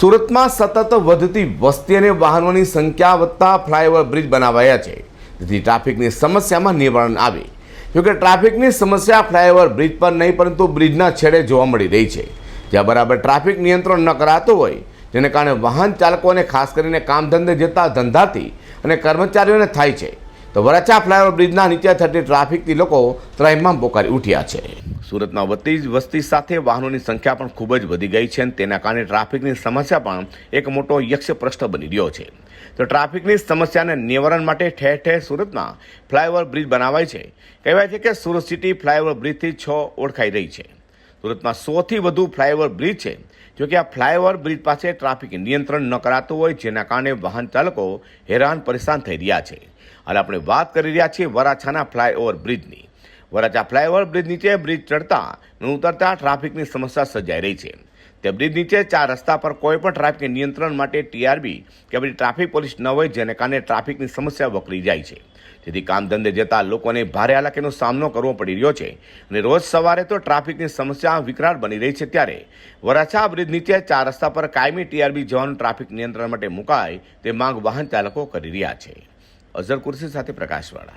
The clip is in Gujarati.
સુરતમાં સતત વધતી વસ્તી અને વાહનોની સંખ્યા વધતા ફ્લાયઓવર બ્રિજ બનાવાયા છે. જેથી ટ્રાફિકની સમસ્યામાં નિવારણ આવે. જોકે ટ્રાફિકની સમસ્યા ફ્લાયઓવર બ્રિજ પર નહીં, પરંતુ બ્રિજના છેડે જોવા મળી રહી છે. જ્યાં બરાબર ટ્રાફિક નિયંત્રણ ન કરાતું હોય, જેને કારણે વાહન ચાલકોને ખાસ કરીને કામ ધંધે જતા ધંધાથી અને કર્મચારીઓને થાય છે. તો વરાછા ફ્લાયઓવર બ્રિજના નીચે થતી ટ્રાફિકથી લોકો ત્રાહિમામ પોકારી ઉઠ્યા છે. સુરતમાં વધતી જ વસ્તી સાથે વાહનોની સંખ્યા પણ ખૂબ જ વધી ગઈ છે અને તેના કારણે ટ્રાફિકની સમસ્યા પણ એક મોટો યક્ષ પ્રશ્ન બની રહ્યો છે. તો ટ્રાફિકની સમસ્યાને નિવારણ માટે ઠેર ઠેર સુરતમાં ફ્લાયઓવર બ્રિજ બનાવાય છે. કહેવાય છે કે સુરત સિટી ફ્લાયઓવર બ્રિજથી છ ઓળખાઈ રહી છે. સુરતમાં સોથી વધુ ફ્લાયઓવર બ્રિજ છે. જોકે આ ફ્લાયઓવર બ્રિજ પાસે ટ્રાફિક નિયંત્રણ ન કરાતું હોય, જેના કારણે વાહન ચાલકો હેરાન પરેશાન થઈ રહ્યા છે. હાલ આપણે વાત કરી રહ્યા છીએ વરાછાના ફ્લાયઓવર બ્રિજની વરાછા ફ્લાયઓવર બ્રિજ નીચે બ્રિજ ચડતા અને ઉતરતા ટ્રાફિકની સમસ્યા સર્જાઈ રહી છે. તે બ્રિજ નીચે ચાર રસ્તા પર કોઈ પણ ટ્રાફિક નિયંત્રણ માટે ટીઆરબી કે પછી ટ્રાફિક પોલીસ ન હોય જેને કારણે ટ્રાફિકની સમસ્યા વકરી જાય છે. જેથી કામ ધંધે જતા લોકોને ભારે હાલાકીનો સામનો કરવો પડી રહ્યો છે અને રોજ સવારે તો ટ્રાફિકની સમસ્યા વિકરાળ બની રહી છે ત્યારે વરાછા બ્રિજ નીચે ચાર રસ્તા પર કાયમી ટીઆરબી જવાનું ટ્રાફિક નિયંત્રણ માટે મુકાય તે માંગ વાહન ચાલકો કરી રહ્યા છે. અઝર કુર્સી સાથે પ્રકાશવાળા.